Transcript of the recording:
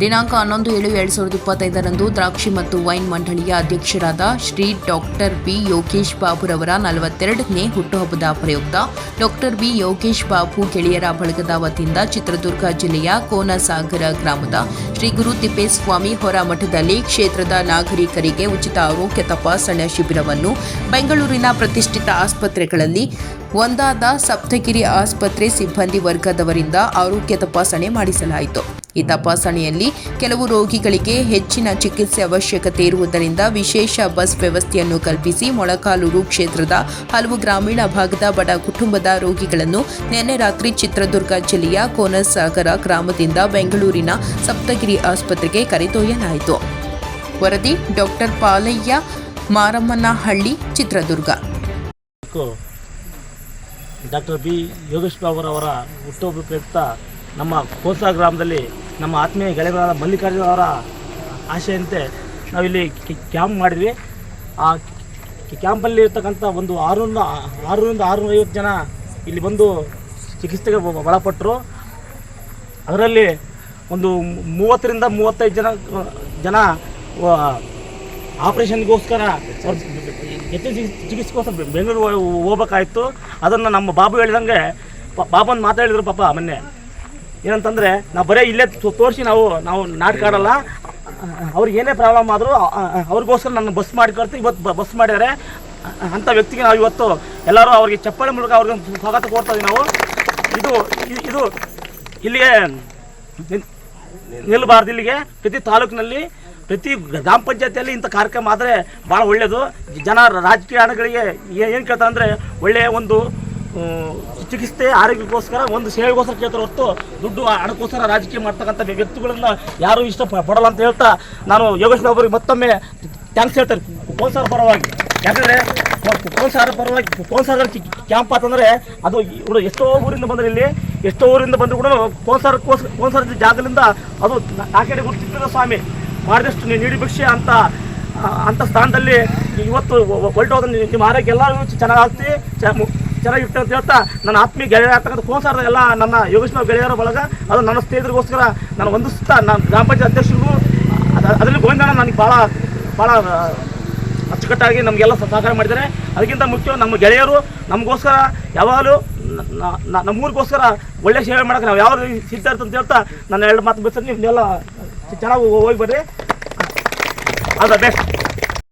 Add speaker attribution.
Speaker 1: ದಿನಾಂಕ ಹನ್ನೊಂದು ಏಳು ಎರಡು ಸಾವಿರದ ಇಪ್ಪತ್ತೈದರಂದು ದ್ರಾಕ್ಷಿ ಮತ್ತು ವೈನ್ ಮಂಡಳಿಯ ಅಧ್ಯಕ್ಷರಾದ ಶ್ರೀ ಡಾಕ್ಟರ್ ಬಿ ಯೋಗೇಶ್ ಬಾಬುರವರ ನಲವತ್ತೆರಡನೇ ಹುಟ್ಟುಹಬ್ಬದ ಪ್ರಯುಕ್ತ ಡಾಕ್ಟರ್ ಬಿ ಯೋಗೇಶ್ ಬಾಬು ಗೆಳೆಯರ ಬಳಗದ ವತಿಯಿಂದ ಚಿತ್ರದುರ್ಗ ಜಿಲ್ಲೆಯ ಕೋನಸಾಗರ ಗ್ರಾಮದ ಶ್ರೀ ಗುರು ತಿಪ್ಪೇಸ್ವಾಮಿ ಹೊರಮಠದಲ್ಲಿ ಕ್ಷೇತ್ರದ ನಾಗರಿಕರಿಗೆ ಉಚಿತ ಆರೋಗ್ಯ ತಪಾಸಣಾ ಶಿಬಿರವನ್ನು ಬೆಂಗಳೂರಿನ ಪ್ರತಿಷ್ಠಿತ ಆಸ್ಪತ್ರೆಗಳಲ್ಲಿ ಒಂದಾದ ಸಪ್ತಗಿರಿ ಆಸ್ಪತ್ರೆ ಸಿಬ್ಬಂದಿ ವರ್ಗದವರಿಂದ ಆರೋಗ್ಯ ತಪಾಸಣೆ ಮಾಡಿಸಲಾಯಿತು. ಈ ತಪಾಸಣೆಯಲ್ಲಿ ಕೆಲವು ರೋಗಿಗಳಿಗೆ ಹೆಚ್ಚಿನ ಚಿಕಿತ್ಸೆ ಅವಶ್ಯಕತೆ ಇರುವುದರಿಂದ ವಿಶೇಷ ಬಸ್ ವ್ಯವಸ್ಥೆಯನ್ನು ಕಲ್ಪಿಸಿ ಮೊಳಕಾಲೂರು ಕ್ಷೇತ್ರದ ಹಲವು ಗ್ರಾಮೀಣ ಭಾಗದ ಬಡ ಕುಟುಂಬದ ರೋಗಿಗಳನ್ನು ನಿನ್ನೆ ರಾತ್ರಿ ಚಿತ್ರದುರ್ಗ ಜಿಲ್ಲೆಯ ಕೋನಸಾಗರ ಗ್ರಾಮದಿಂದ ಬೆಂಗಳೂರಿನ ಸಪ್ತಗಿರಿ ಆಸ್ಪತ್ರೆಗೆ ಕರೆದೊಯ್ಯಲಾಯಿತು. ವರದಿ doctor Palaiah, Maramanahalli, Chitradurga.
Speaker 2: Doctor B Yogesh ಬಾಬುರವರ ಹುಟ್ಟುಹಬ್ಬ ಪ್ರಯುಕ್ತ ನಮ್ಮ ಕೋಸ ಗ್ರಾಮದಲ್ಲಿ ನಮ್ಮ ಆತ್ಮೀಯ ಗೆಳೆಯರಾದ ಮಲ್ಲಿಕಾರ್ಜುನ ಅವರ ಆಶೆಯಂತೆ ನಾವಿಲ್ಲಿ ಕ್ಯಾಂಪ್ ಮಾಡಿದ್ವಿ. ಆ ಕ್ಯಾಂಪಲ್ಲಿ ಇರ್ತಕ್ಕಂಥ ಒಂದು ಆರುನೂರ, ಆರುನೂರಿಂದ ಆರುನೂರ ಐವತ್ತು ಜನ ಇಲ್ಲಿ ಬಂದು ಚಿಕಿತ್ಸೆಗೆ ಒಳಪಟ್ಟರು ಅದರಲ್ಲಿ ಒಂದು ಮೂವತ್ತರಿಂದ ಮೂವತ್ತೈದು ಜನ ಜನ ಆಪ್ರೇಷನ್ಗೋಸ್ಕರ ಹೆಚ್ಚಿನ ಚಿಕಿ- ಚಿಕಿತ್ಸೆಗೋಸ್ಕರ ಬೆಂಗಳೂರು ಹೋಗ್ಬೇಕಾಯ್ತು. ಅದನ್ನು ನಮ್ಮ ಬಾಬು ಹೇಳಿದಂಗೆ ಬಾಬನ್ ಮಾತಾಡಿದ್ರು ಪಾಪ ಮೊನ್ನೆ. ಏನಂತಂದರೆ, ನಾವು ಬರೀ ಇಲ್ಲೇ ತೋರಿಸಿ ನಾವು ನಾವು ನಾಟಕ ಆಡಲ್ಲ ಅವ್ರಿಗೆ ಏನೇ ಪ್ರಾಬ್ಲಮ್ ಆದರೂ ಅವ್ರಿಗೋಸ್ಕರ ನನ್ನ ಬಸ್ ಮಾಡಿ ಕಳ್ತೀವಿ ಇವತ್ತು ಬಸ್ ಮಾಡಿದ್ದಾರೆ ಅಂಥ ವ್ಯಕ್ತಿಗೆ ನಾವು ಇವತ್ತು ಎಲ್ಲರೂ ಅವ್ರಿಗೆ ಚಪ್ಪಾಳೆ ಮೂಲಕ ಅವ್ರಿಗೆ ಸ್ವಾಗತ ಕೊಡ್ತಾ ನಾವು. ಇದು ಇದು ಇಲ್ಲಿಗೆ ನಿಲ್ಲಬಾರ್ದು ಇಲ್ಲಿಗೆ. ಪ್ರತಿ ತಾಲೂಕಿನಲ್ಲಿ, ಪ್ರತಿ ಗ್ರಾಮ ಪಂಚಾಯತಿಯಲ್ಲಿ ಇಂಥ ಕಾರ್ಯಕ್ರಮ ಆದರೆ ಭಾಳ ಒಳ್ಳೆಯದು ಜನ ರಾಜಕೀಯ ಹಣಗಳಿಗೆ ಏನು ಕೇಳ್ತಾರೆ ಅಂದರೆ ಒಳ್ಳೆಯ ಒಂದು ಚಿಕಿತ್ಸೆ, ಆರೋಗ್ಯಕ್ಕೋಸ್ಕರ ಒಂದು ಸೇವೆಗೋಸ್ಕರ ಕೇಳ್ತಾರೆ ಹೊರತು ದುಡ್ಡು, ಹಣಕ್ಕೋಸ್ಕರ ರಾಜಕೀಯ ಮಾಡ್ತಕ್ಕಂಥ ವ್ಯಕ್ತಿಗಳನ್ನ ಯಾರೂ ಇಷ್ಟ ಪಡಲ್ಲ ಅಂತ ಹೇಳ್ತಾ ನಾನು ಯೋಗೇಶ್ ಅವರಿಗೆ ಮತ್ತೊಮ್ಮೆ ಥ್ಯಾಂಕ್ಸ್ ಹೇಳ್ತಾರೆ ಕೋನ್ಸಾರ ಪರವಾಗಿ. ಯಾಕಂದರೆ ಕೋನ್ಸಾರ ಪರವಾಗಿ ಕೋನ್ಸಾರ ಕ್ಯಾಂಪ್ ಅಂತಂದರೆ ಅದು ಇವರು ಎಷ್ಟೋ ಊರಿಂದ ಬಂದ್ರೆ ಇಲ್ಲಿ, ಎಷ್ಟೋ ಊರಿಂದ ಬಂದರೂ ಕೂಡ ಕೋನ್ಸಾರ ಕೋನ್ಸಾರ ಜಾಗದಿಂದ ಅದು ಆ ಕಡೆ ಗುರುತಿಸಿದ ಸ್ವಾಮಿ ಮಾಡಿದಷ್ಟು ನೀಡಿ ಭಿಕ್ಷೆ ಅಂತ ಅಂಥ ಸ್ಥಾನದಲ್ಲಿ ಇವತ್ತು ಹೊರಟೋದ ನಿಮ್ಮ ಆರೋಗ್ಯ ಎಲ್ಲರೂ ಚೆನ್ನಾಗಾಗ್ತಿ ಚೆನ್ನಾಗಿತ್ತು ಅಂತ ಹೇಳ್ತಾ ನನ್ನ ಆತ್ಮೀಯ ಗೆಳೆಯರ ಆಗ್ತಕ್ಕಂಥ ಕೋನ್ಸಾರದ ಎಲ್ಲ ನನ್ನ ಯೋಗೇಶ್ ಬಾಬು ಗೆಳೆಯರ ಬಳಗ, ಅದು ನನ್ನ ಸ್ನೇಹಿತರಿಗೋಸ್ಕರ ನಾನು ವಂದಿಸ್ತಾ ನಾನು ಗ್ರಾಮ ಪಂಚಾಯತ್ ಅಧ್ಯಕ್ಷರಿಗೂ, ಅದ- ಅದರಲ್ಲಿ ಗೋವಿಂದಣ್ಣ ನನಗೆ ಭಾಳ ಭಾಳ ಅಚ್ಚುಕಟ್ಟಾಗಿ ನಮಗೆಲ್ಲ ಸಹಕಾರ ಮಾಡಿದ್ದಾರೆ. ಅದಕ್ಕಿಂತ ಮುಖ್ಯ ನಮ್ಮ ಗೆಳೆಯರು ನಮಗೋಸ್ಕರ ಯಾವಾಗಲೂ ನಮ್ಮೂರಿಗೋಸ್ಕರ ಒಳ್ಳೆ ಸೇವೆ ಮಾಡೋಕೆ ನಾವು ಯಾವ ಸಿದ್ಧ ಅಂತ ಹೇಳ್ತಾ ನನ್ನ ಎರಡು ಮಾತು ಬಿಡ್ತೀನಿ. ನೀವೆಲ್ಲ ಚೆನ್ನಾಗಿ ಹೋಗಿ ಬರ್ರಿ. All the best.